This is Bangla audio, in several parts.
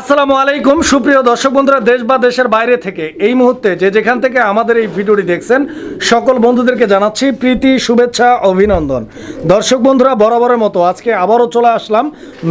আসসালামু আলাইকুম। সুপ্রিয় দর্শক বন্ধুরা, দেশ বা দেশের বাইরে থেকে এই মুহূর্তে যে যেখান থেকে আমাদের এই ভিডিওটি দেখছেন, সকল বন্ধুদেরকে জানাচ্ছি প্রীতি, শুভেচ্ছা, অভিনন্দন। দর্শক বন্ধুরা, বরাবরের মতো আজকে আবারও চলে আসলাম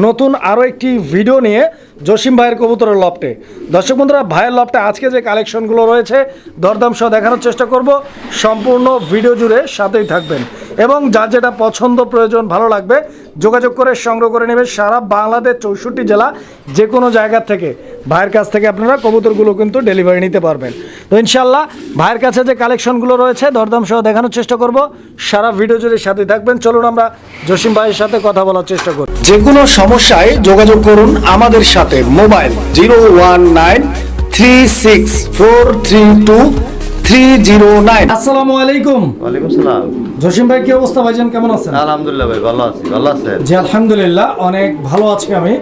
নতুন আরও একটি ভিডিও নিয়ে। জসিম ভাইয়ের কবুতরের লফটে। দর্শক বন্ধুরা, ভাইয়ের লফটে আজকে যে কালেকশনগুলো রয়েছে, দরদাম সহ দেখানোর চেষ্টা করব। সম্পূর্ণ ভিডিও জুড়ে সাথেই থাকবেন। এবং যার যেটা পছন্দ প্রয়োজন, ভালো লাগবে, যোগাযোগ করে সংগ্রহ করে নেবে সারা বাংলাদেশ চৌষট্টি জেলা যে কোনো জায়গা থেকে। ভাইয়ের কাছ থেকে আপনারা কবুতরগুলো কিন্তু ডেলিভারি নিতে পারবেন। তো ইনশাল্লাহ ভাইয়ের কাছে যে কালেকশনগুলো রয়েছে, দরদাম সহ দেখানোর চেষ্টা করব। সারা ভিডিও জুড়ে সাথে থাকবেন। চলুন আমরা জসিম ভাইয়ের সাথে কথা বলার চেষ্টা করি। যে কোনো সমস্যায় যোগাযোগ করুন আমাদের সাথে। Mobile zero one nine three six four three two three zero nine. আসসালামু আলাইকুম। ওয়ালাইকুম সালাম। জসিম ভাই কি অবস্থা ভাইজান? কেমন আছেন? আলহামদুলিল্লাহ ভাই ভালো আছি। ভালো আছেন? জি আলহামদুলিল্লাহ অনেক ভালো আছি আমি।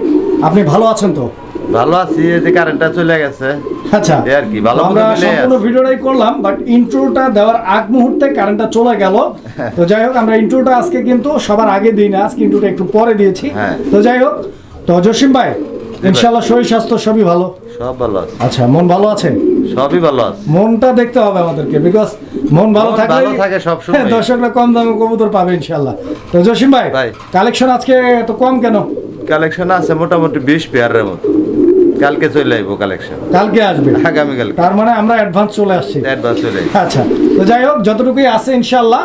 আপনি ভালো আছেন তো? ভালো আছি এই যে কারেন্টটা চলে গেছে। আচ্ছা। আর কি, ভালো আমরা সম্পূর্ণ ভিডিওটাই করলাম বাট ইন্ট্রোটা দেওয়ার আগ মুহূর্তে কারেন্টটা চলে গেল। তো যাই হোক আমরা ইন্ট্রোটা আজকে কিন্তু সবার আগে দিই না আজকে ইন্ট্রোটা একটু পরে দিয়েছি। হ্যাঁ। তো যাই হোক তো জসিম ভাই ইনশাল্লাহ শরীর স্বাস্থ্য সবই ভালো। সব ভালো আছে। আচ্ছা মন ভালো আছে? সবই ভালো আছে। মনটা দেখতে হবে আমাদেরকে বিকজ মন ভালো থাকলে ভালো থাকে সব সবসময়। দর্শকরা কম দামে কবুতর পাবে ইনশাল্লাহ তো জসিম ভাই। কালেকশন আজকে এত কম কেন? কালেকশন আছে মোটামুটি বিশ পেয়ারের মতো। কালকে চলে আইবো কালেকশন। কালকে আসবে? আগামী কালকে তার মানে আমরা অ্যাডভান্স চলে আসছি। অ্যাডভান্স চলে। আচ্ছা তো যাই হোক যতটুকুই আছে ইনশাআল্লাহ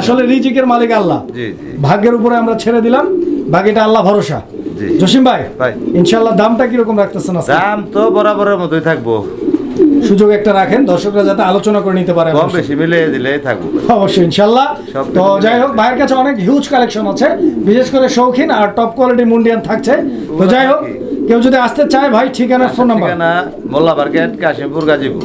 আসলে রিজিকের মালিক আল্লাহ। জি জি। ভাগ্যের উপরে আমরা ছেড়ে দিলাম বাকিটা আল্লাহ ভরসা। জসিম ভাই ভাই। ইনশাল্লাহ দামটা কীরকম রাখতেছেন দাম তো বরাবরের মতোই থাকব। সুযোগ একটা রাখেন দর্শকরা যাতে আলোচনা করে নিতে পারে কম অবশ্যই। বেশি মিলিয়ে দিলেই থাকব। অবশ্যই ইনশাল্লাহ তো যাই হোক ভাইয়ের কাছে অনেক হিউজ কালেকশন আছে বিশেষ করে শৌখিন আর টপ কোয়ালিটি মুন্ডিয়ান থাকছে। তো যাই হোক কেউ যদি আসতে চায় ভাই ঠিকানা ফোন নাম্বার ঠিকানা Molla market Kashimpur Gazipur.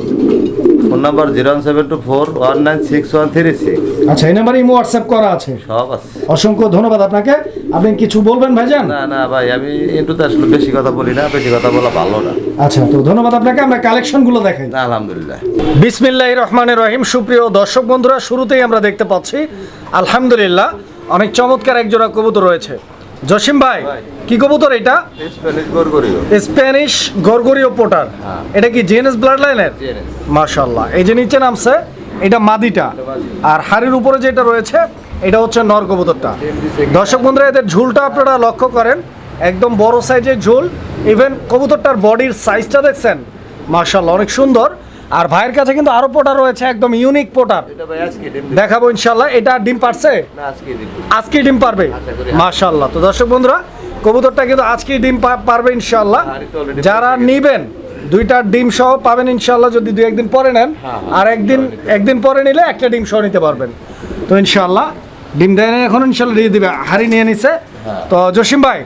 Phone number zero seven two four one nine six one three six. আচ্ছা এই নাম্বার ইমো হোয়াটসঅ্যাপ করা আছে। সব আছে। অসংখ্য ধন্যবাদ আপনাকে। আপনি কিছু বলবেন ভাইজান? না না ভাই আমি এটুতে আসলে বেশি কথা বলি না বেশি কথা বলা ভালো না। আচ্ছা তো ধন্যবাদ আপনাকে আমরা কালেকশনগুলো দেখাই। না, আলহামদুলিল্লাহ। বিসমিল্লাহ রহমানের রহিম সুপ্রিয় দর্শক বন্ধুরা শুরুতেই আমরা দেখতে পাচ্ছি আলহামদুলিল্লাহ অনেক চমৎকার একজোড়া কবুতর রয়েছে। জসিম ভাই। কি কবুতর এটা? স্প্যানিশ গরগরিও পোটার। হ্যাঁ। এটা কি জিএনএস ব্লাড লাইনের মাশাল্লাহ এই যে নিচে নামছে এটা মাদিটা। আর হাড়ির উপরে যেটা রয়েছে এটা হচ্ছে নর কবুতরটা। দর্শক বন্ধুরা এদের ঝুলটা আপনারা লক্ষ্য করেন। একদম বড় সাইজের ঝুল। ইভেন কবুতরটার বডির সাইজটা দেখছেন। মাশাল্লাহ অনেক সুন্দর। আর ভাইয়ের কাছে কিন্তু আরও পোটা রয়েছে একদম ইউনিক পোটার দেখাবো ইনশাল্লাহ এটা ডিম পারছে? আজকে ডিম পারবে। মাশাল্লাহ তো দর্শক বন্ধুরা কবুতরটা কিন্তু আজকে ডিম পারবে ইনশাল্লাহ যারা নিবেন দুইটা ডিম সহ পাবেন ইনশাল্লাহ যদি দুই একদিন পরে নেন। হ্যাঁ, আর একদিন একদিন পরে নিলে একটা ডিম সহ নিতে পারবেন। তো ইনশাল্লাহ ডিম দেয় এখন ইনশাল্লাহ দিয়ে দিবে। হাড়ি নিয়ে নিছে। হ্যাঁ। তো জসিম ভাই।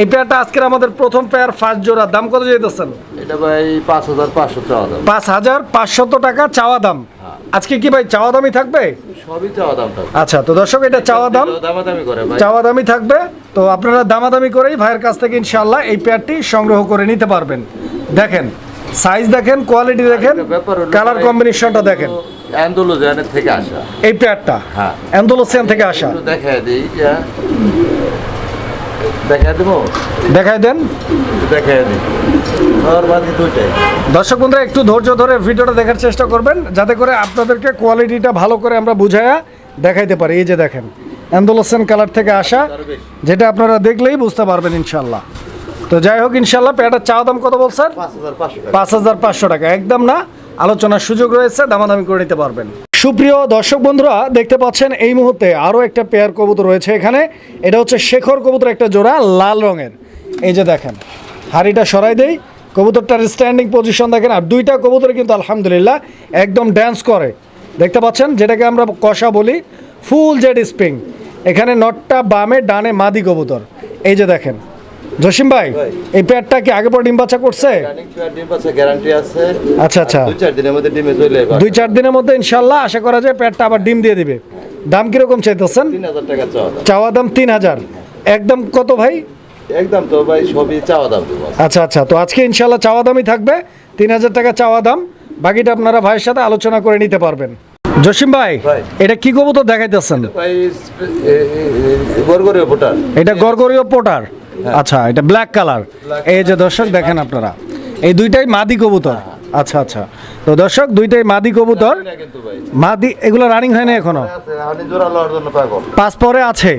এই পেয়ারটা আজকের আমাদের প্রথম পেয়ার ফার্স্ট জোড়া দাম কত যেতেছেন এটা ভাই পাঁচ হাজার পাঁচশো চাওয়া দাম। পাঁচ হাজার পাঁচশত টাকা চাওয়া দাম। হ্যাঁ। আজকে কি ভাই চাওয়া দামই থাকবে? সবই চাওয়া দামটা আচ্ছা তো দর্শক এটা চাওয়া দাম। দামাদামি করে ভাই। চাওয়া দামি থাকবে। তো আপনারা দামাদামি করেই ভাইয়ের কাছ থেকে ইনশাল্লাহ এই পেয়ারটি সংগ্রহ করে নিতে পারবেন। দেখেন সাইজ দেখেন কোয়ালিটি দেখেন কালার কম্বিনেশনটা দেখেন। থেকে আসা। এই পেয়ারটা হ্যাঁ। অ্যান্ডোলোসিয়ান থেকে আসা? দেখায় দিই। দেবো? দেখাই দেন। একটু দিই। আর বাকি দুইটাই। দর্শক বন্ধুরা একটু ধৈর্য ধরে ভিডিওটা দেখার চেষ্টা করবেন যাতে করে আপনাদেরকে কোয়ালিটিটা ভালো করে আমরা বুঝায়া দেখাইতে পারি। এই যে দেখেন কালার থেকে আসা যেটা আপনারা দেখলেই বুঝতে পারবেন ইনশাল্লাহ। তো যাই হোক ইনশাল্লাহ পেয়ারটার চাওয়া দাম কত বলছেন? পাঁচ হাজার পাঁচশো টাকা। একদম না? আলোচনার সুযোগ রয়েছে, দামাদামি করে নিতে পারবেন। সুপ্রিয় দর্শক বন্ধুরা, দেখতে পাচ্ছেন এই মুহূর্তে আরও একটা পেয়ার কবুতর রয়েছে এখানে। এটা হচ্ছে শেখর কবুতর একটা জোড়া, লাল রঙের। এই যে দেখেন, হাড়িটা সরাই দেই। কবুতরটার স্ট্যান্ডিং পজিশন দেখেন, আর দুইটা কবুতর কিন্তু আলহামদুলিল্লাহ একদম ড্যান্স করে। দেখতে পাচ্ছেন, যেটাকে আমরা কষা বলি ফুল জেড স্প্রিং এখানে নটটা বামে, ডানে মাদি কবুতর। এই যে দেখেন জসিম ভাই। এই পেয়ারটা কি আগে পর ডিম বাচ্চা করছে? আচ্ছা আচ্ছা। দুই চার দিনের মধ্যে ইনশাল্লাহ আশা করা যায় পেটটা আবার ডিম দিয়ে দিবে। দাম কীরকম চাইতেছেন? চাওয়া দাম। তিন হাজার। একদম কত ভাই? একদম তো ভাই সবই চাওয়া দাম আচ্ছা আচ্ছা। তো আজকে ইনশাল্লাহ চাওয়া দামই থাকবে। তিন হাজার টাকা চাওয়া দাম। বাকিটা আপনারা ভাইয়ের সাথে আলোচনা করে নিতে পারবেন। জসিম ভাই। এটা কি কবুতর দেখাইতেছেন? এটা গরগরীয় পোটার। আচ্ছা এটা ব্ল্যাক কালার এই যে দর্শক দেখেন আপনারা। এই দুইটাই মাদি কবুতর। আচ্ছা আচ্ছা। তো দর্শক দুইটাই মাদি কবুতর। মাদি এগুলো রানিং হয় না এখনও? আমি জোড়া লওয়ার জন্য পাগল। পাঁচ পরে আছে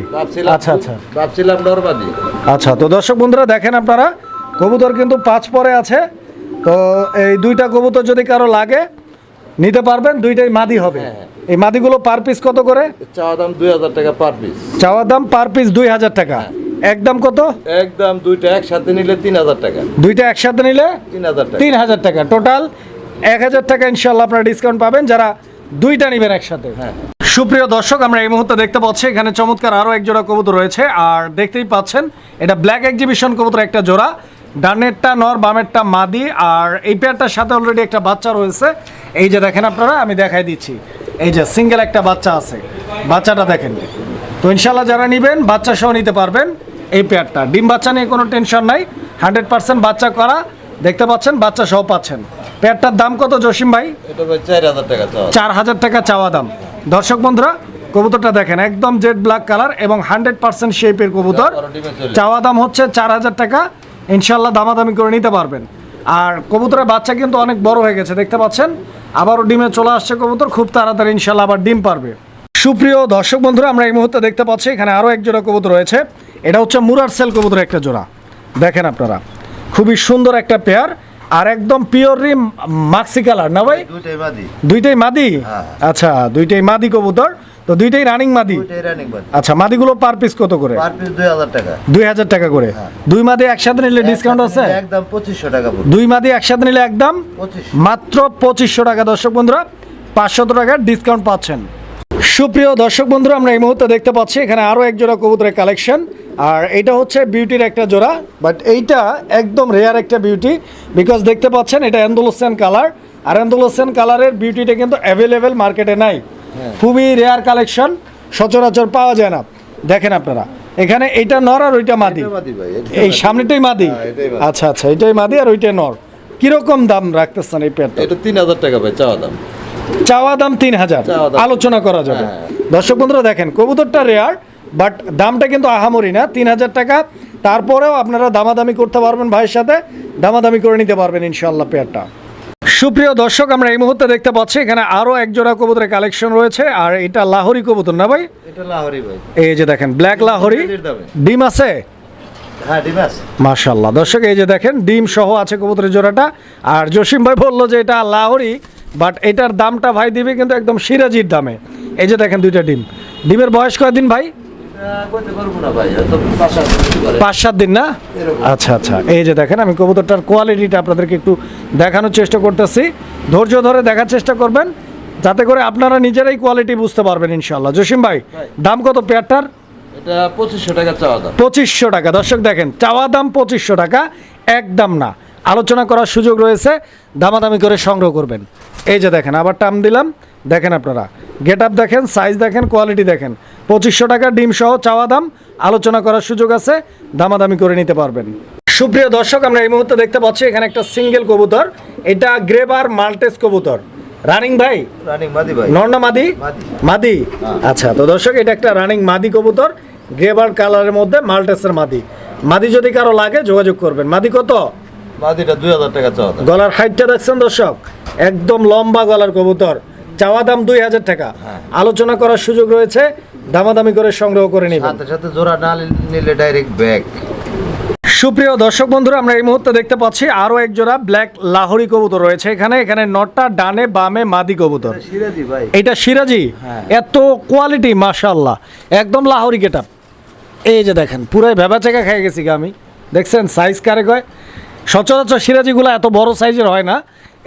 আচ্ছা আচ্ছা। আচ্ছা তো দর্শক বন্ধুরা দেখেন আপনারা কবুতর কিন্তু পাঁচ পরে আছে। তো এই দুইটা কবুতর যদি কারও লাগে নিতে পারবেন দুইটাই মাদি হবে। এই মাদিগুলো পার পিস কত করে? চাওয়া দাম দুই হাজার টাকা পার পিস চাওয়া দাম পার পিস দুই হাজার টাকা। একদম কত? একদম দুইটা একসাথে নিলে তিন হাজার টাকা। দুইটা একসাথে নিলে তিন হাজার টাকা। তিন হাজার টাকা। টোটাল এক হাজার টাকা ইনশাল্লাহ আপনারা ডিসকাউন্ট পাবেন যারা দুইটা নেবেন একসাথে। হ্যাঁ। সুপ্রিয় দর্শক আমরা এই মুহূর্তে দেখতে পাচ্ছি এখানে চমৎকার আরও এক জোড়া কবুতর রয়েছে। আর দেখতেই পাচ্ছেন এটা ব্ল্যাক এক্সিবিশন কবুতর একটা জোড়া। ডানেরটা নর বামেরটা মাদি। আর এই পেয়ারটার সাথে অলরেডি একটা বাচ্চা রয়েছে। এই যে দেখেন আপনারা আমি দেখাই দিচ্ছি। এই যে সিঙ্গেল একটা বাচ্চা আছে। বাচ্চাটা দেখেন। তো ইনশাল্লাহ যারা নেবেন বাচ্চা সহ নিতে পারবেন। এই পেয়ারটা ডিম বাচ্চা নিয়ে কোনো টেনশন নাই হান্ড্রেড পার্সেন্ট বাচ্চা করা দেখতে পাচ্ছেন বাচ্চা সহ পাচ্ছেন। পেয়ারটার দাম কত জসিম ভাই? চার হাজার টাকা চাওয়া। দাম। দর্শক বন্ধুরা কবুতরটা দেখেন একদম জেড ব্ল্যাক কালার এবং হান্ড্রেড পার্সেন্ট শেপের কবুতর। চাওয়া দাম হচ্ছে চার হাজার টাকা। ইনশাল্লাহ দামাদামি করে নিতে পারবেন। আর কবুতরের বাচ্চা কিন্তু অনেক বড় হয়ে গেছে দেখতে পাচ্ছেন? আবারও ডিমে চলে আসছে কবুতর খুব তাড়াতাড়ি ইনশাল্লাহ আবার ডিম পারবে। সুপ্রিয় দর্শক বন্ধুরা আমরা এই মুহূর্তে দেখতে পাচ্ছি এখানে আরও এক জোড়া কবুতর রয়েছে। এটা হচ্ছে মুরার সেল কবুতর একটা জোড়া। দেখেন আপনারা। খুবই সুন্দর একটা পেয়ার। আর একদম পিওরলি মাক্সি কালার না ভাই? দুইটাই বাদি দুইটাই মাদি? হ্যাঁ। আচ্ছা দুইটাই মাদি কবুতর। তো দুইটাই রানিং মাদি? আচ্ছা মাদিগুলো পার পিস কত করে? পার পিস দুই হাজার টাকা। দুই হাজার টাকা করে। দুই মাদি একসাথে নিলে ডিসকাউন্ট আছে? একদম পঁচিশশো টাকা পড়বে দুই মাদি একসাথে নিলে একদম মাত্র পঁচিশশো টাকা দর্শক বন্ধুরা। পাঁচশত টাকার ডিসকাউন্ট পাচ্ছেন। সুপ্রিয় দর্শক বন্ধুরা আমরা এই মুহূর্তে দেখতে পাচ্ছি এখানে আরও এক জোড়া কবুতরের কালেকশন আর এটা হচ্ছে বিউটির একটা জোড়া বাট এইটা একদম রেয়ার একটা বিউটি বিকজ দেখতে পাচ্ছেন এটা অ্যান্ডোলোসেন কালার আর অ্যান্ডোলোসেন কালারের বিউটিটা কিন্তু অ্যাভেলেবেল মার্কেটে নাই। খুবই রেয়ার কালেকশন সচরাচর পাওয়া যায় না। দেখেন আপনারা এখানে এইটা নর আর ওইটা মাদি। এটা এটা এই সামনেটাই মাদি? হ্যাঁ, মাদি। আচ্ছা আচ্ছা এটাই মাদি আর ওইটাই নর। কীরকম দাম রাখতেছেন এই পেয়ারটা এটা তিন হাজার টাকা ভাই চাওয়া দাম। চাওয়া দাম তিন হাজার। আলোচনা করা যাবে। হ্যাঁ। দর্শক বন্ধুরা দেখেন কবুতরটা রেয়ার বাট দামটা কিন্তু আহামরি না তিন হাজার টাকা। তারপরেও আপনারা দামাদামি করতে পারবেন ভাইয়ের সাথে দামাদামি করে নিতে পারবেন ইনশাল্লাহ পেয়ারটা সুপ্রিয় দর্শক আমরা এই মুহূর্তে দেখতে পাচ্ছি এখানে আরও এক জোড়া কবুতরের কালেকশন রয়েছে আর এটা লাহোরি কবুতর না ভাই? এটা লাহোরি ভাই। এই যে দেখেন ব্ল্যাক লাহোরি। ডিম আছে? হ্যাঁ ডিম আছে। মাশাল্লাহ দর্শক এই যে দেখেন ডিম সহ আছে কবুতরের জোড়াটা। আর জসিম ভাই বলল যে এটা লাহোরি বাট এটার দামটা ভাই দিবে কিন্তু একদম সিরাজির দামে। এই যে দেখেন দুইটা ডিম। ডিমের বয়স কয়দিন ভাই। পাঁচ সাত দিন না? আচ্ছা আচ্ছা। এই যে দেখেন আমি কবুতরটার কোয়ালিটিটা আপনাদেরকে একটু দেখানোর চেষ্টা করতেছি। ধৈর্য ধরে দেখার চেষ্টা করবেন যাতে করে আপনারা নিজেরাই কোয়ালিটি বুঝতে পারবেন ইনশাল্লাহ জসিম ভাই দাম কত পেয়ারটার? পঁচিশশো টাকা চাওয়া দাম। পঁচিশশো টাকা। দর্শক দেখেন চাওয়া দাম পঁচিশশো টাকা একদম না। আলোচনা করার সুযোগ রয়েছে দামাদামি করে সংগ্রহ করবেন। এই যে দেখেন আবার টাম দিলাম। দেখেন আপনারা গেট আপ দেখেন সাইজ দেখেন কোয়ালিটি দেখেন। পঁচিশশো টাকা ডিম সহ চাওয়া দাম আলোচনা করার সুযোগ আছে দামাদামি করে নিতে পারবেন। সুপ্রিয় দর্শক আমরা এই মুহূর্তে দেখতে পাচ্ছি এখানে একটা সিঙ্গেল কবুতর। এটা গ্রেবার মাল্টেস কবুতর। রানিং ভাই? রানিং বাদি ভাই। নর্না মাদি? মাদি। মাদি? আচ্ছা তো দর্শক এটা একটা রানিং মাদি কবুতর গ্রেবার কালারের মধ্যে মাল্টেসের মাদি। মাদি যদি কারও লাগে যোগাযোগ করবেন। মাদি কত? গলার হাইটটা দেখছেন দর্শক? একদম লম্বা গলার কবুতর। চাওয়া দাম দুই হাজার টাকা। হ্যাঁ। আলোচনা করার সুযোগ রয়েছে। দামাদামি করে সংগ্রহ করে নেবেন। সাথে সাথে জোড়া না নিলে ডাইরেক্ট ব্যাগ সুপ্রিয় দর্শক বন্ধুরা আমরা এই মুহূর্তে দেখতে পাচ্ছি আরও এক জোড়া ব্ল্যাক লাহোরি কবুতর রয়েছে। এখানে এখানে নটটা ডানে বামে মাদি কবুতর। এটা সিরাজি হ্যাঁ। এত কোয়ালিটি মাশাল্লাহ একদম লাহোরি গেট এই যে দেখেন পুরাই ভেবা চেকা খেয়ে গেছি আমি। দেখছেন সাইজ কারে কয়? সচরাচর সিরাজিগুলো এত বড় সাইজের হয় না।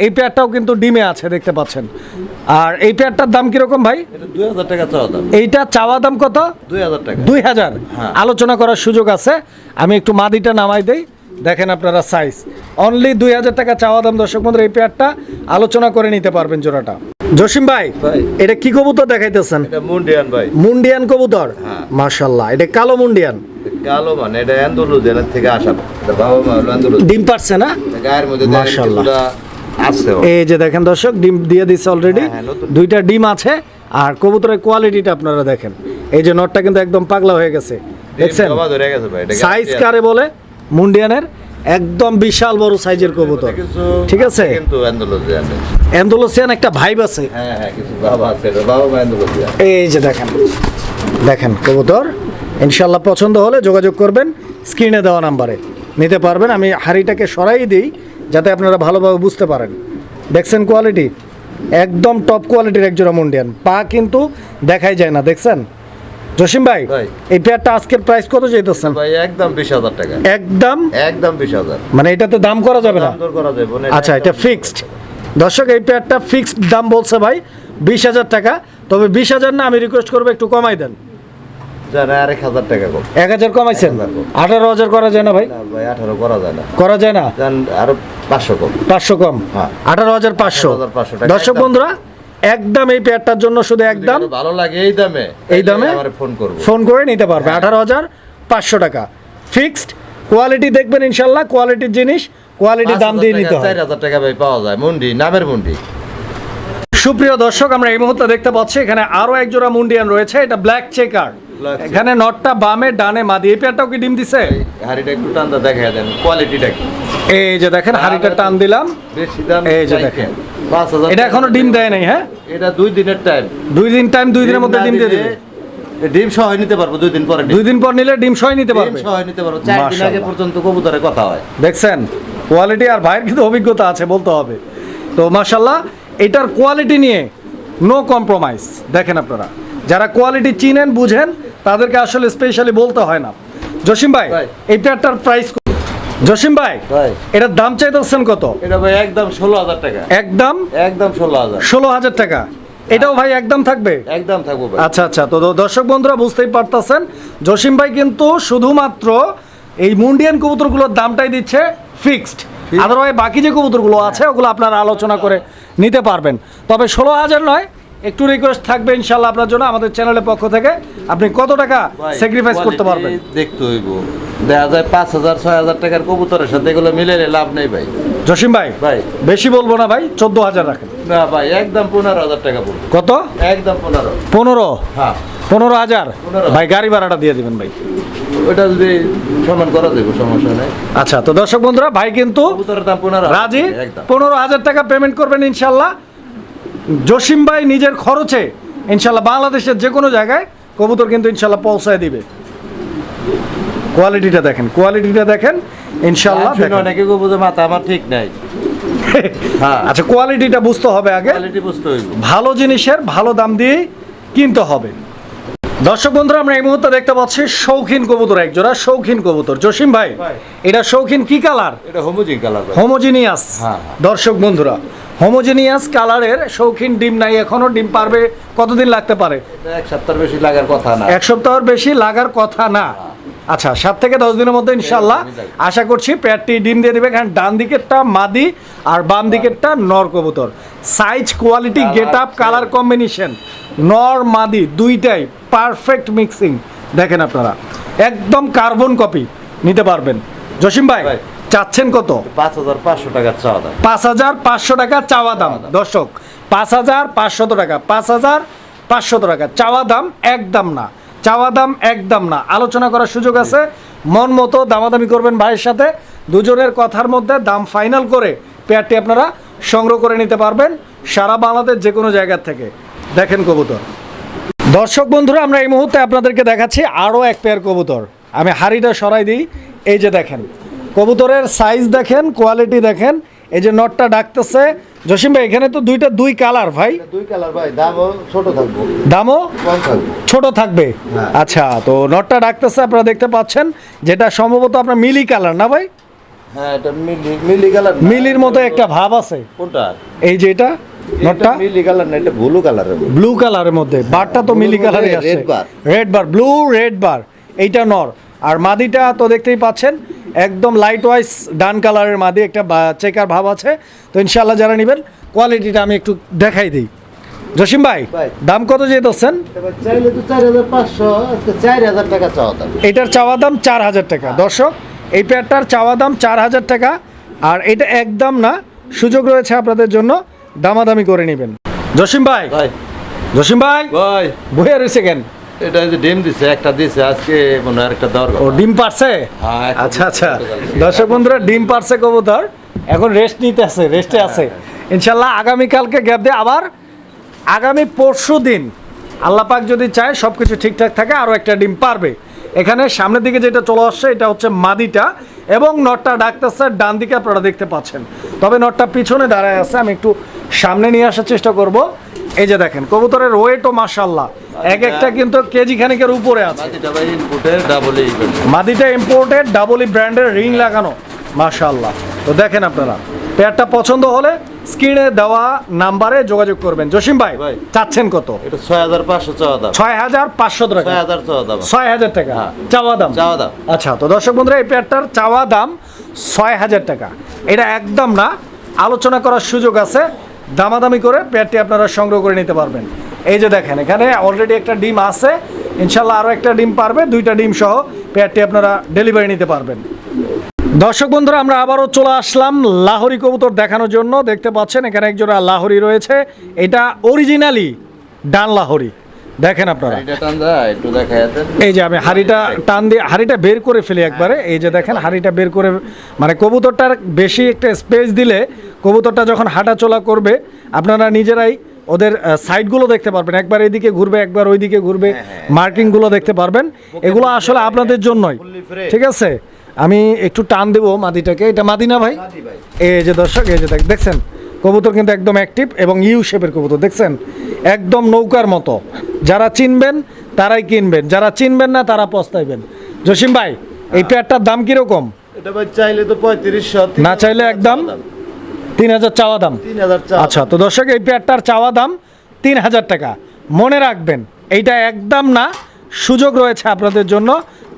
এই পেয়ারটাও কিন্তু ডিমে আছে দেখতে পাচ্ছেন। আর এই পেয়ারটার দাম কীরকম ভাই? এটা দুই হাজার টাকা চাওয়া দাম। এইটা চাওয়া দাম কত? দুই হাজার টাকা। দুই হাজার। হ্যাঁ। আলোচনা করার সুযোগ আছে। আমি একটু মাদিটা নামাই দেই। দেখেন আপনারা সাইজ অনলি দুই হাজার টাকা চাওয়া দাম দর্শক বন্ধুরা এই পেয়ারটা আলোচনা করে নিতে পারবেন জোড়াটা। জসিম ভাই। এটা কি কবুতর দেখাইতেছেন? মুন্ডিয়ান ভাই। মুন্ডিয়ান কবুতর? হ্যাঁ। মাশাল্লাহ এটা কালো মুন্ডিয়ান। কালো মানে এটা অ্যান্ডোলুজেনের থেকে আসা। বাবা মা হলো ডিম পারছে না? গায়ের মধ্যে মাশাআল্লাহ। কিছুটা আছে ওর। এই যে দেখেন দর্শক ডিম দিয়ে দিচ্ছে অলরেডি হ্যাঁ, হ্যাঁ, নতুন। দুইটা ডিম আছে আর কবুতরের কোয়ালিটিটা আপনারা দেখেন। এই যে নটটা কিন্তু একদম পাগলা হয়ে গেছে। দেখছেন? সাইজ কারে বলে? মুন্ডিয়ানের একদম বিশাল বড় সাইজের কবুতর। ঠিক আছে? কিন্তু অ্যান্ডোলোসিয়ান একটা ভাইব আছে। হ্যাঁ হ্যাঁ কিছু বাবা আছে বাবা এই যে দেখেন দেখেন কবুতর। ইনশাল্লাহ পছন্দ হলে যোগাযোগ করবেন স্ক্রিনে দেওয়া নাম্বারে। নিতে পারবেন আমি হাড়িটাকে সরাই দিই যাতে আপনারা ভালোভাবে বুঝতে পারেন। দেখছেন কোয়ালিটি একদম টপ কোয়ালিটির একজোড়া মুন্ডিয়ান। পা কিন্তু দেখাই যায় না দেখছেন? জসিম ভাই ভাই। এই পেয়ারটা আজকের প্রাইস কত চাইতেছেন? ভাই একদম বিশ হাজার টাকা। একদম? একদম বিশ হাজার। মানে এটাতে দাম করা যাবে না? দাম করা যাবে না আচ্ছা এটা ফিক্সড দর্শক এই পেয়ারটা ফিক্সড দাম বলছে ভাই বিশ হাজার টাকা। তবে বিশ হাজার না আমি রিকোয়েস্ট করব একটু কমাই দেন। আরেক হাজার টাকা কম। এক হাজার কমাইছেন? আঠারো হাজার করা যায় না ভাই? ভাই আঠারো করা যায় না। করা যায় না? আরও পাঁচশো কম। পাঁচশো কম? হ্যাঁ। আঠারো হাজার পাঁচশো। 18,500 টাকা দর্শক একদম। বন্ধুরা একদম এই পেয়ারটার জন্য শুধু একদম। ভালো লাগে এই দামে এই দামে? ফোন করব। ফোন করে নিতে পারবে। হ্যাঁ। আঠারো হাজার পাঁচশো টাকা। ফিক্সড কোয়ালিটি দেখবেন ইনশাল্লাহ কোয়ালিটির জিনিস কোয়ালিটি দাম দিয়ে নিতে হয়। চার হাজার টাকা ভাই পাওয়া যায়। মুন্ডি নামের মুন্ডি। সুপ্রিয় দর্শক আমরা এই মুহূর্তে দেখতে পাচ্ছি এখানে আরও এক জোড়া মুন্ডিয়ান রয়েছে এটা ব্ল্যাক চেকার এখানে নটটা বামে ডানে মাদি। এই পেয়ারটাও কি ডিম দিছে? হাড়িটা একটু টান্দা দেখা দেন কোয়ালিটিটা কি? এই যে দেখেন হাড়িটা টান দিলাম। বেশি দাম এই যে দেখেন। এটা এখনও ডিম দেয় নাই হ্যাঁ? এটা দুই দিনের টাইম দুই দিন টাইম দুই দিনের মধ্যে ডিম দিয়ে দিবে। ডিম সহ নিতে পারব দুই দিন পরে দুই দিন পর নিলে ডিম সহ নিতে ডিম পারবে। সহ নিতে পারব। চার দিন আগে পর্যন্ত কবুতরে কথা হয়। দেখছেন? কোয়ালিটি আর ভাইয়ের কিন্তু অভিজ্ঞতা আছে বলতে হবে। তো মাশাল্লাহ এটার কোয়ালিটি নিয়ে নো কম্প্রোমাইজ দেখেন আপনারা। যারা কোয়ালিটি চিনেন বুঝেন তাদেরকে আসলে স্পেশালি বলতে হয় না। জসিম ভাই। এই পেয়ারটার প্রাইস জসিম ভাই এটার দাম চাইতেছেন কত? এটা ভাই একদম ষোলো হাজার টাকা। একদম? একদম ষোলো হাজার। ষোলো হাজার টাকা। এটাও ভাই একদম থাকবে? একদম থাকব ভাই। আচ্ছা আচ্ছা তো দর্শক বন্ধুরা বুঝতেই পারতেছেন জসিম ভাই কিন্তু শুধুমাত্র এই মুন্ডিয়ান কবুতরগুলোর দামটাই দিচ্ছে ফিক্সড আদারওয়াইজ বাকি যে কবুতরগুলো আছে ওগুলো আপনারা আলোচনা করে নিতে পারবেন। তবে ষোলো হাজার নয় একটু রিকোয়েস্ট থাকবে ইনশাল্লাহ আপনার জন্য আমাদের চ্যানেলের পক্ষ থেকে। আপনি কত টাকা স্যাক্রিফাইস করতে পারবেন? দেখতে হইব। দেখা যায় পাঁচ হাজার ছয় হাজার টাকার কবুতরের সাথে এগুলো মিলে লাভ নেই ভাই। জসিম ভাই ভাই। বেশি বলব না ভাই চোদ্দ হাজার রাখেন। না ভাই একদম পনেরো হাজার টাকা পড়বে কত? একদম পনেরো। পনেরো? হ্যাঁ। পনেরো হাজার? 15,000 ভাই গাড়ি ভাড়াটা দিয়ে দিবেন ভাই। ওটা যদি সমান করা দেবো সমস্যা নেই। আচ্ছা তো দর্শক বন্ধুরা ভাই কিন্তু কবুতরের দাম পনেরো রাজি? পনেরো হাজার টাকা পেমেন্ট করবেন ইনশাল্লাহ জসিম ভাই নিজের খরচে ইনশাল্লাহ বাংলাদেশের যে কোনো জায়গায় কবুতর কিন্তু ইনশাল্লাহ পৌঁছায় দিবে। কোয়ালিটিটা দেখেন কোয়ালিটিটা দেখেন ইনশাল্লাহ অনেকে কবুতর মাথা আমার ঠিক নাই। হ্যাঁ। আচ্ছা কোয়ালিটিটা বুঝতে হবে আগে। কোয়ালিটি বুঝতে হইব। ভালো জিনিসের ভালো দাম দিয়ে কিনতে হবে। দর্শক বন্ধুরা আমরা এই মুহূর্তে দেখতে পাচ্ছি শৌখিন কবুতর একজোড়া শৌখিন কবুতর। জসিম ভাই। এটা শৌখিন কি কালার? এটা হোমোজিন কালার হোমোজিনিয়াস। দর্শক বন্ধুরা হোমোজিনিয়াস কালারের শৌখিন ডিম নাই এখনও ডিম পারবে কতদিন লাগতে পারে? এক সপ্তাহ বেশি লাগার কথা না। এক সপ্তাহের বেশি লাগার কথা না। আচ্ছা সাত থেকে দশ দিনের মধ্যে ইনশাল্লাহ আশা করছি প্যাটটি ডিম দিয়ে দেবে কারণ ডান দিকেরটা মাদি আর বাম দিকেরটা নর কবুতর। Size quality get up colour combination নর মাদি দুইটাই পারফেক্ট মিক্সিং দেখেন আপনারা একদম কার্বন কপি নিতে পারবেন। জসিম ভাই ভাই। চাচ্ছেন কত? পাঁচ হাজার পাঁচশো টাকার চাওয়া দাম। পাঁচ হাজার পাঁচশো টাকা চাওয়া দাম। দর্শক পাঁচ হাজার পাঁচশত টাকা পাঁচ হাজার পাঁচশত টাকা। চাওয়া দাম একদম না। চাওয়া দাম একদম না। আলোচনা করার সুযোগ আছে। মন মতো দামাদামি করবেন ভাইয়ের সাথে। দুজনের কথার মধ্যে দাম ফাইনাল করে পেয়ারটি আপনারা সংগ্রহ করে নিতে পারবেন সারা বাংলাদেশ যে কোনো জায়গার থেকে। দেখেন কবুতর। দর্শক বন্ধুরা আমরা এই মুহূর্তে আপনাদেরকে দেখাচ্ছি আরও এক পেয়ার কবুতর। আমি হাড়িটা সরাই দিই। এই যে দেখেন কবুতরের সাইজ দেখেন কোয়ালিটি দেখেন। এই যে নটটা ডাকতেছে। জসিম ভাই এখানে তো দুইটা দুই কালার ভাই। দুই কালার ভাই দামও ছোট থাকব। দামও ছোট থাকবে? হ্যাঁ। আচ্ছা তো নটটা ডাকতেছে আপনারা দেখতে পাচ্ছেন যেটা সম্ভবত আপনার মিলি কালার না ভাই? হ্যাঁ এটা মিলি মিলি কালার মিলির মতো একটা ভাব আছে। কোনটা? এই যে এটা নটটা মিলি কালার না এটা ব্লু কালারের ব্লু কালারের মধ্যে। বারটা তো মিলি মধ্যে কালারে red আসছে bar। Red bar blue red bar এইটা নর। আর মাদিটা তো দেখতেই পাচ্ছেন একদম লাইট ওয়াইজ ডান কালারের মাদি একটা চেকার ভাব আছে। তো ইনশাল্লাহ যারা নেবেন কোয়ালিটিটা আমি একটু দেখাই দিই। জসিম ভাই। দাম কত যেতেছেন এটার চাওয়া দাম চার হাজার টাকা। দর্শক এই পেয়ারটার চাওয়া দাম চার হাজার টাকা। আর এটা একদম না সুযোগ রয়েছে আপনাদের জন্য দামাদামি করে নেবেন। জসিম ভাই। জসিম ভাই ভাই। বইয়া রয়েছে কেন? এটা যে ডিম দিছে একটা দিছে আজকে মনে হয় একটা দরকার ও ডিম পারছে? হ্যাঁ, আচ্ছা আচ্ছা। দর্শক বন্ধুরা ডিম পারছে কবুতর। এখন রেস্ট নিতে আছে রেস্টে আছে। ইনশাল্লাহ আগামীকালকে গ্যাপ দিয়ে আবার আগামী পরশু দিন আল্লাহ পাক যদি চায় সব কিছু ঠিকঠাক থাকে আরও একটা ডিম পারবে। এখানে সামনের দিকে যেটা চলে আসছে এটা হচ্ছে মাদিটা। এবং নটটা ডাক্তার স্যার ডান দিকে আপনারা দেখতে পাচ্ছেন। তবে নটটা পিছনে দাঁড়ায় আছে আমি একটু সামনে নিয়ে আসার চেষ্টা করব। এই যে দেখেন কবুতরের ওয়েটও মাসাল্লাহ এক একটা কিন্তু কেজি খানিকের উপরে আছে। মাদিটা ইম্পোর্টেড ডাবলি ব্র্যান্ডের রিং লাগানো মাসাল্লাহ তো দেখেন আপনারা পেয়ারটা পছন্দ হলে স্ক্রিনে দেওয়া নাম্বারে যোগাযোগ করবেন। জসিম ভাই। চাচ্ছেন কত? এটা ছয় হাজার পাঁচশো চাওয়া দাম। ছয় হাজার পাঁচশো টাকা। ছয় হাজার চাওয়া দাম। ছয় হাজার টাকা। হ্যাঁ। চাওয়া দাম। চাওয়া দাম। আচ্ছা তো দর্শক বন্ধুরা এই পেয়ারটার চাওয়া দাম ছয় হাজার টাকা। এটা একদম না আলোচনা করার সুযোগ আছে। দামাদামি করে পেয়ারটি আপনারা সংগ্রহ করে নিতে পারবেন। এই যে দেখেন এখানে অলরেডি একটা ডিম আছে। ইনশাল্লাহ আরও একটা ডিম পারবে। দুইটা ডিম সহ পেয়ারটি আপনারা ডেলিভারি নিতে পারবেন। দর্শক বন্ধুরা আমরা আবারও চলে আসলাম লাহোরি কবুতর দেখানোর জন্য। দেখতে পাচ্ছেন এখানে একজোড়া লাহোরি রয়েছে। এটা অরিজিনালি ডান লাহোরি। দেখেন আপনারা। এই যে আমি হাড়িটা টান দিয়ে হাড়িটা বের করে ফেলি একবারে। এই যে দেখেন হাড়িটা বের করে মানে কবুতরটার বেশি একটা স্পেস দিলে কবুতরটা যখন হাঁটা চলা করবে আপনারা নিজেরাই ওদের সাইডগুলো দেখতে পারবেন। একবার এদিকে ঘুরবে একবার ওইদিকে ঘুরবে মার্কিংগুলো দেখতে পারবেন। এগুলো আসলে আপনাদের জন্যই। ঠিক আছে? আমি একটু টান দেবো মাদিটাকে। এটা মাদি না ভাই? এই যে দর্শক এই যে দেখ দেখছেন? কবুতর কিন্তু একদম অ্যাক্টিভ এবং ইউ শেপের কবুতর দেখছেন? একদম নৌকার মতো। যারা চিনবেন তারাই কিনবেন। যারা চিনবেন না তারা পস্তাইবেন। জসিম ভাই এই পেয়ারটার দাম কীরকম? এটা ভাই চাইলে তো পঁয়ত্রিশশো না চাইলে একদম তিন হাজার চাওয়া দাম। আচ্ছা তো দর্শক এই পেয়ারটার চাওয়া দাম তিন হাজার টাকা। মনে রাখবেন এইটা একদম না সুযোগ রয়েছে আপনাদের জন্য।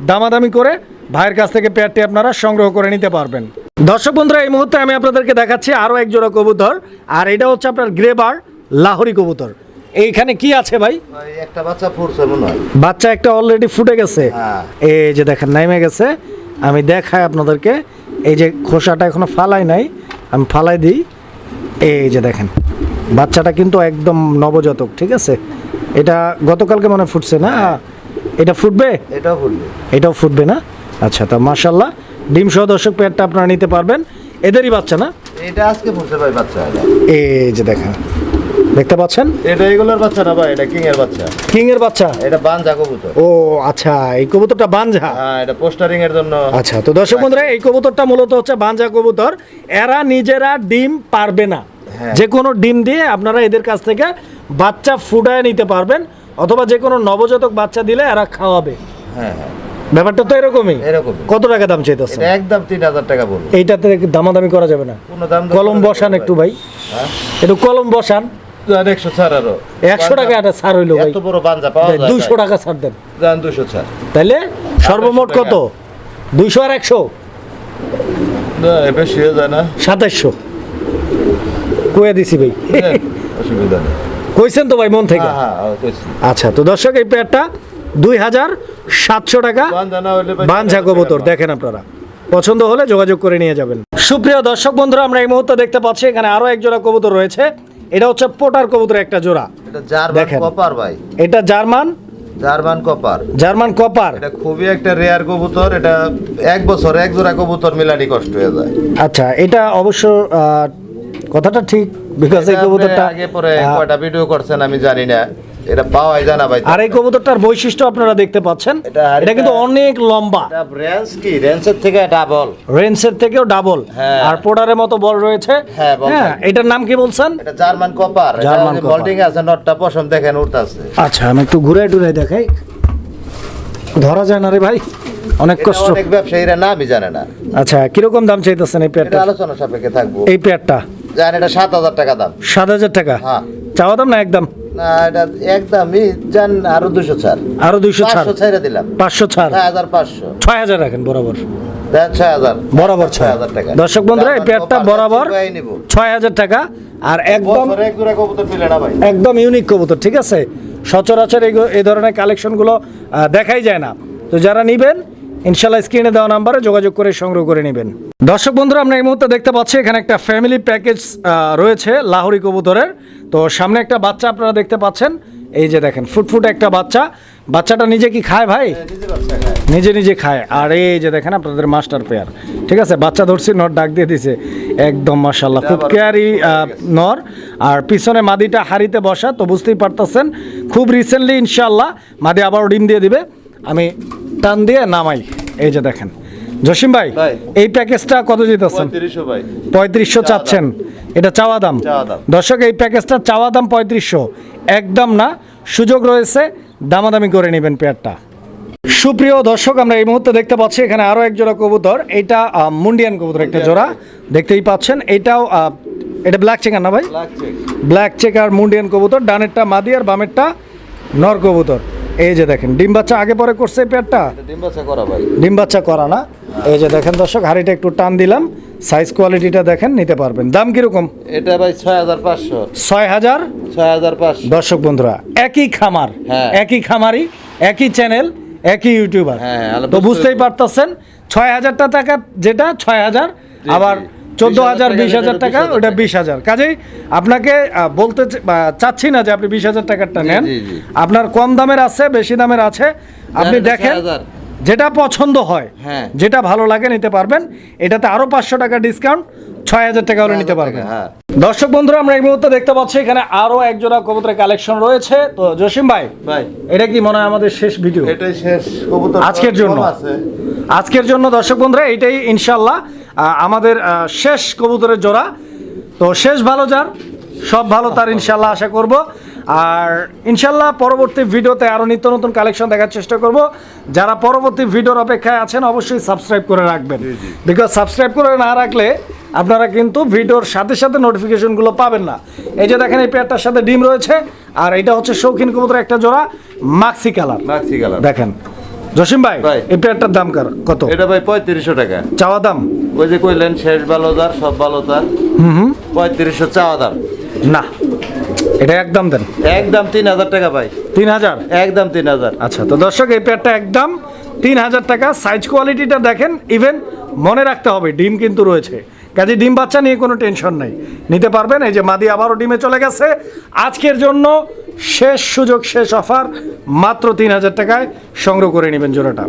দামাদামি করে ভাইয়ের কাছ থেকে পেয়ারটি আপনারা সংগ্রহ করে নিতে পারবেন। দর্শক বন্ধুরা এই মুহূর্তে আমি আপনাদেরকে দেখাচ্ছি আরও এক জোড়া কবুতর আর এটা হচ্ছে আপনার গ্রেবার লাহোরি কবুতর। এইখানে কি আছে ভাই? একটা বাচ্চা ফুটছে মনে হয়। বাচ্চা একটা অলরেডি ফুটে গেছে? হ্যাঁ। এই যে দেখেন নাইমে গেছে। আমি দেখাই আপনাদেরকে এই যে খোসাটা এখনও ফালাই নাই আমি ফালাই দিই। এই যে দেখেন বাচ্চাটা কিন্তু একদম নবজাতক ঠিক আছে? এটা গতকালকে মনে হয় ফুটছে না? এটা ফুটবে? এটাও ফুটবে। এটাও ফুটবে না? আচ্ছা তা মার্শাল্লাহ ডিম সহ দর্শক পেয়ারটা আপনারা নিতে পারবেন। এদেরই বাচ্চা না? এটা আজকে ফুটছে ভাই বাচ্চা এই যে দেখেন দেখতে পাচ্ছেন? এটা এগুলোর বাচ্চা না ভাই এটা কিং এর বাচ্চা। কিং এর বাচ্চা? এটা বানজা কবুতর। ও আচ্ছা এই কবুতরটা বানঝা হ্যাঁ এটা পোস্টারিং এর জন্য। আচ্ছা তো দর্শক বন্ধুরা এই কবুতরটা মূলত হচ্ছে বাঞ্জা কবুতর। এরা নিজেরা ডিম পারবে না। হ্যাঁ। যে কোনো ডিম দিয়ে আপনারা এদের কাছ থেকে বাচ্চা ফুটায় নিতে পারবেন। অথবা যে কোনো নবজাতক বাচ্চা দিলে এরা খাওয়াবে। হ্যাঁ হ্যাঁ। ব্যাপারটা তো এরকমই। এরকম কত টাকা দাম চাইতেছে একদম তিন হাজার টাকা বলব এইটাতে দামাদামি করা যাবে না। দাম কলম বসান একটু ভাই। হ্যাঁ? একটু কলম বসান। একশো ছাড় আরও। একশো টাকা একটা ছাড় হইল ভাই। বড় বানজা পাওয়া যায় দুইশো টাকা ছাড় দেন। যান দুশো ছাড়। সর্বমোট কত? দুইশো আর একশো? না বেশি হয়ে যায় না। সাতাইশশো। কয়ে দিছি ভাই। হ্যাঁ, অসুবিধা নেই। কইছেন তো ভাই মন থেকে? হ্যাঁ হ্যাঁ কইছি। আচ্ছা তো দর্শক এই পেয়ারটা দুই হাজার সাতশো টাকা বাঞ্ঝা কবুতর দেখেন আপনারা। পছন্দ হলে যোগাযোগ করে নিয়ে যাবেন। সুপ্রিয় দর্শক বন্ধুরা আমরা এই মুহূর্তে দেখতে পাচ্ছি এখানে আরও এক জোড়া কবুতর রয়েছে। এটা হচ্ছে পোটার কবুতর একটা জোড়া। এটা জার্মান। কপার ভাই। এটা German? German copper. German copper. এটা খুবই একটা রেয়ার কবুতর। এটা এক বছর এক জোড়া কবুতর মিলানি কষ্ট হয়ে যায়। আচ্ছা এটা অবশ্য কথাটা ঠিক বিকজ এই কবুতরটা আগে পরে কয়টা ভিডিও করছেন আমি জানি না। এটা পাওয়াই জানা ভাই। আর এই কবুতরটার বৈশিষ্ট্য আপনারা দেখতে পাচ্ছেন। এটা কিন্তু অনেক লম্বা। এটা রেঞ্জ কি? রেঞ্জের থেকে ডাবল রেঞ্জের থেকেও ডাবল হ্যাঁ। আর পোটারের মতো বল রয়েছে। হ্যাঁ, হ্যাঁ এটার নাম কি বলছেন? এটা জার্মান কপার জার্মান। মোল্ডিং আছে নটটা পশম দেখেন উঠতাছে আচ্ছা আমি একটু ঘুরে টুরে দেখাই। ধরা যায় না রে ভাই অনেক কষ্ট। অনেক ব্যবসায়ীরা নামই জানে না। আচ্ছা কীরকম দাম চাইতেছেন এই এটা পেয়ারটা? আলোচনা সাপেক্ষে থাকব। এই পেয়ারটা? জানেন এটা সাত হাজার টাকা দাম। সাত হাজার টাকা? হ্যাঁ। চাওয়া দাম না একদম? না এটা একদমই জান আরও দুশো ছাড়। আরও দুইশো ছাড়? পাঁচশো দিলাম। পাঁচশো ছাড়? ছয় হাজার পাঁচশো। ছয় হাজার রাখেন বরাবর। দেন ছয় হাজার। বরাবর ছয়। ছয় হাজার টাকা। দর্শক বন্ধুরা এই পেয়ারটা বরাবর ছয় হাজার টাকা। আর একদম ইউনিক কবুতর ঠিক আছে? সচরাচর এই ধরনের কালেকশনগুলো আহ, দেখাই যায় না। তো যারা নিবেন ইনশাল্লাহ স্ক্রিনে দেওয়া নাম্বারে যোগাযোগ করে সংগ্রহ করে নেবেন। দর্শক বন্ধুরা আমরা এই মুহূর্তে দেখতে পাচ্ছি এখানে একটা ফ্যামিলি প্যাকেজ রয়েছে লাহোরি কবুতরের। তো সামনে একটা বাচ্চা আপনারা দেখতে পাচ্ছেন। এই যে দেখেন ফুটফুট একটা বাচ্চা। বাচ্চাটা নিজে কি খায় ভাই? নিজে নিজে খায়। আর এই যে দেখেন আপনাদের মাস্টার পেয়ার ঠিক আছে বাচ্চা ধরছি নর ডাক দিয়ে দিছে। একদম মাশাল্লাহ খুব কেয়ারি নর। আর পিছনে মাদিটা হাড়িতে বসা তো বুঝতেই পারতেছেন। খুব রিসেন্টলি ইনশাল্লাহ মাদি আবারও ডিম দিয়ে দিবে। আমি টান দিয়ে নামাই। এই যে দেখেন। জসিম ভাই। এই প্যাকেজটা কত যেতেছেন পঁয়ত্রিশশো চাচ্ছেন। এটা চাওয়া দাম। দর্শক এই প্যাকেজটা চাওয়া দাম পঁয়ত্রিশশো। একদম না সুযোগ রয়েছে দামাদামি করে নেবেন পেয়ারটা। সুপ্রিয় দর্শক আমরা এই মুহূর্তে দেখতে পাচ্ছি এখানে আরও এক জোড়া কবুতর। এটা মুন্ডিয়ান কবুতর একটা জোড়া। দেখতেই পাচ্ছেন। এটাও এটা ব্ল্যাক চেকার না ভাই? ব্ল্যাক চেকার মুন্ডিয়ান কবুতর। ডানেরটা মাদি আর বামেরটা নর কবুতর। এই যে দেখেন ডিম বাচ্চা আগে পরে করছে পেয়ারটা? ডিম বাচ্চা করা ভাই। ডিম বাচ্চা করা না? এই যে দেখেন দর্শক হাড়িটা একটু টান দিলাম। সাইজ কোয়ালিটিটা দেখেন নিতে পারবেন। দাম কীরকম? এটা ভাই ছয় হাজার পাঁচশো। ছয় হাজার? ছয় হাজার পাঁচশো। দর্শক বন্ধুরা একই খামার হ্যাঁ। একই খামারি একই চ্যানেল একই ইউটিউবার হ্যাঁ, হ্যাঁ, তো বুঝতেই পারতেছেন ছয় হাজার টাকা যেটা ছয় হাজার। আবার। চোদ্দ 20,000 হাজার বিশ হাজার টাকা 20,000 ওটা। বিশ হাজার কাজেই আপনাকে বলতে চাচ্ছি না যে আপনি বিশ হাজার টাকারটা নেন। আপনার কম দামের আছে বেশি দামের আছে। আপনি দেখেন যেটা পছন্দ হয় হ্যাঁ। যেটা ভালো লাগে নিতে পারবেন। এটাতে আরও পাঁচশো টাকা ডিসকাউন্ট ছয় হাজার টাকা হলে নিতে পারবেন। হ্যাঁ। দর্শক বন্ধুরা আমরা এই মুহূর্তে দেখতে পাচ্ছি এখানে আরও এক জোড়া কবুতরের কালেকশন রয়েছে। তো জসিম ভাই ভাই। এটা কি মনে হয় আমাদের শেষ ভিডিও এটাই শেষ কবুতর আজকের জন্য। আজকের জন্য দর্শক বন্ধুরা এটাই ইনশাল্লাহ আমাদের শেষ কবুতরের জোড়া। তো শেষ ভালো যার সব ভালো তার ইনশাল্লাহ আশা করব। আর ইনশাল্লাহ পরবর্তী ভিডিওতে আরও নিত্য নতুন কালেকশন দেখার চেষ্টা করব। যারা পরবর্তী ভিডিওর অপেক্ষায় আছেন অবশ্যই সাবস্ক্রাইব করে রাখবেন। বিকজ সাবস্ক্রাইব করে না রাখলে আপনারা কিন্তু ভিডিওর সাথে সাথে নোটিফিকেশনগুলো পাবেন না। এই যে দেখেন এই পেয়ারটার সাথে ডিম রয়েছে। আর এটা হচ্ছে শৌখিন কবুতরের একটা জোড়া মাক্সি কালার মাক্সি কালার দেখেন। জসিম ভাই। এই পেয়ারটার দাম কত? এটা ভাই পঁয়ত্রিশশো টাকা। চাওয়া দাম? ওই যে কইলেন শেষ বালোদার সব বালোদার হুম হুম। পঁয়ত্রিশশো চাওয়া দাম। না এটা একদম দেন। একদম তিন হাজার টাকা ভাই। তিন হাজার? একদম তিন হাজার। আচ্ছা তো দর্শক এই পেয়ারটা একদম তিন হাজার টাকা। সাইজ কোয়ালিটিটা দেখেন ইভেন মনে রাখতে হবে ডিম কিন্তু রয়েছে। কাজে ডিম বাচ্চা নিয়ে কোনো টেনশন নেই। নিতে পারবেন, এই যে মাদি আবারও ডিমে চলে গেছে। আজকের জন্য শেষ সুযোগ, শেষ অফার, মাত্র তিন হাজার টাকায় সংগ্রহ করে নেবেন জোড়াটা।